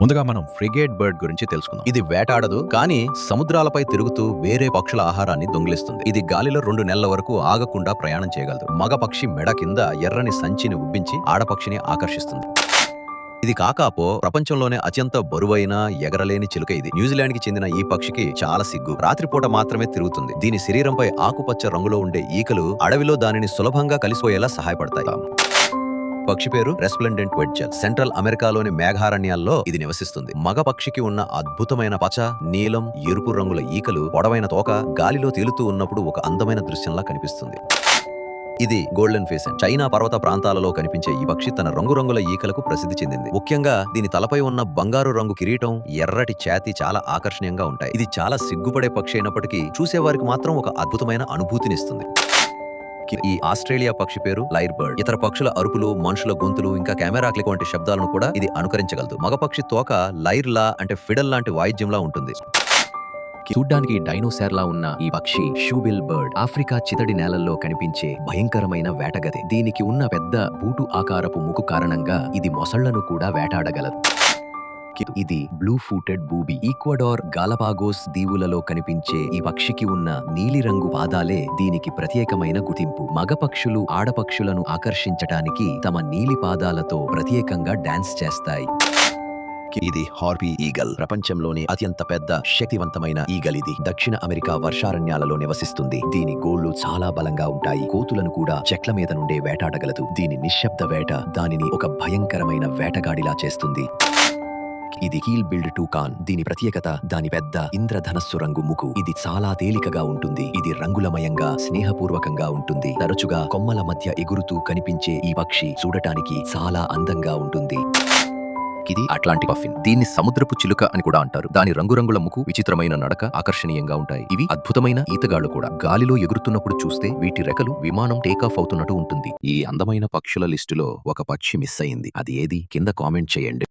ముందుగా మనం frigate bird గురించి తెలుసుకుందాం. ఇది వేటాడదు కానీ సముద్రాలపై తిరుగుతూ వేరే పక్షుల ఆహారాన్ని దొంగిలిస్తుంది. ఇది గాలిలో రెండు నెలల వరకు ఆగకుండా ప్రయాణం చేయగలదు. మగ పక్షి మెడ కింద ఎర్రని సంచిని ఉబ్బించి ఆడపక్షిని ఆకర్షిస్తుంది. ఇది కాకాపో ప్రపంచంలోనే అత్యంత బరువైన ఎగరలేని చిలుక ఇది. న్యూజిలాండ్కి చెందిన ఈ పక్షికి చాలా సిగ్గు. రాత్రిపూట మాత్రమే తిరుగుతుంది. దీని శరీరంపై ఆకుపచ్చ రంగులో ఉండే ఈకలు అడవిలో దానిని సులభంగా కలిసిపోయేలా సహాయపడతాయి. పక్షి పేరు రెస్ప్లెండెంట్ వెడ్జల్ సెంట్రల్ అమెరికాలోని మేఘారణ్యాల్లో ఇది నివసిస్తుంది. మగ పక్షికి ఉన్న అద్భుతమైన పచ నీలం ఎరుపు రంగుల ఈకలు పొడవైన తోక గాలిలో తేలుతూ ఉన్నప్పుడు ఒక అందమైన దృశ్యంలా కనిపిస్తుంది. ఇది గోల్డెన్ ఫేసెంట్ చైనా పర్వత ప్రాంతాలలో కనిపించే ఈ పక్షి తన రంగురంగుల ఈకలకు ప్రసిద్ధి చెందింది. ముఖ్యంగా దీని తలపై ఉన్న బంగారు రంగు కిరీటం ఎర్రటి ఛాతి చాలా ఆకర్షణీయంగా ఉంటాయి. ఇది చాలా సిగ్గుపడే పక్షి అయినప్పటికీ చూసేవారికి మాత్రం ఒక అద్భుతమైన అనుభూతినిస్తుంది. ఈ ఆస్ట్రేలియా పక్షి పేరు లైర్ బర్డ్. ఇతర పక్షుల అరుపులు మనుషుల గొంతులు ఇంకా కెమెరా క్లిక్ వంటి శబ్దాలను కూడా ఇది అనుకరించగలదు. మగ పక్షి తోక లైర్ లా అంటే ఫిడల్ లాంటి వాయిద్యంలా ఉంటుంది. చూడ్డానికి డైనోసార్ లా ఉన్న ఈ పక్షి షూబిల్ బర్డ్ ఆఫ్రికా చితడి నేలల్లో కనిపించే భయంకరమైన వేటగది. దీనికి ఉన్న పెద్ద బూటు ఆకారపు ముక్కు కారణంగా ఇది మొసళ్ళను కూడా వేటాడగలదు. ఇది blue footed booby Ecuador Galapagos దీవులలో కనిపించే ఈ పక్షికి ఉన్న నీలిరంగు పాదాలే దీనికి ప్రత్యేకమైన గుర్తింపు. మగపక్షులు ఆడపక్షులను ఆకర్షించటానికి తమ నీలి పాదాలతో ప్రత్యేకంగా డాన్స్ చేస్తాయి. ఇది హార్పీ ఈగల్. ప్రపంచంలోనే అత్యంత పెద్ద శక్తివంతమైన ఈగల్ ఇది. దక్షిణ అమెరికా వర్షారణ్యాలలో నివసిస్తుంది. దీని గోళ్ళు చాలా బలంగా ఉంటాయి. కోతులను కూడా చెట్ల మీద నుండే వేటాడగలదు. దీని నిశ్శబ్ద వేట దానిని ఒక భయంకరమైన వేటగాడిలా చేస్తుంది. ఇది హీల్ బిల్డ్ టూ కాన్ దీని ప్రత్యేకత దాని పెద్ద ఇంద్రధనస్సు రంగు ముకు ఇది చాలా తేలికగా ఉంటుంది. ఇది రంగులమయంగా స్నేహపూర్వకంగా ఉంటుంది. తరచుగా కొమ్మల మధ్య ఎగురుతూ కనిపించే ఈ పక్షి చూడటానికి చాలా అందంగా ఉంటుంది. ఇది అట్లాంటిక్ పఫిన్. దీన్ని సముద్రపు చిలుక అని కూడా అంటారు. దాని రంగురంగుల ముక్కు విచిత్రమైన నడక ఆకర్షణీయంగా ఉంటాయి. ఇవి అద్భుతమైన ఈతగాళ్ళు కూడా. గాలిలో ఎగురుతున్నప్పుడు చూస్తే వీటి రెక్కలు విమానం టేకాఫ్ అవుతున్నట్టు ఉంటుంది. ఈ అందమైన పక్షుల లిస్టులో ఒక పక్షి మిస్ అయింది. అది ఏది? కింద కామెంట్ చేయండి.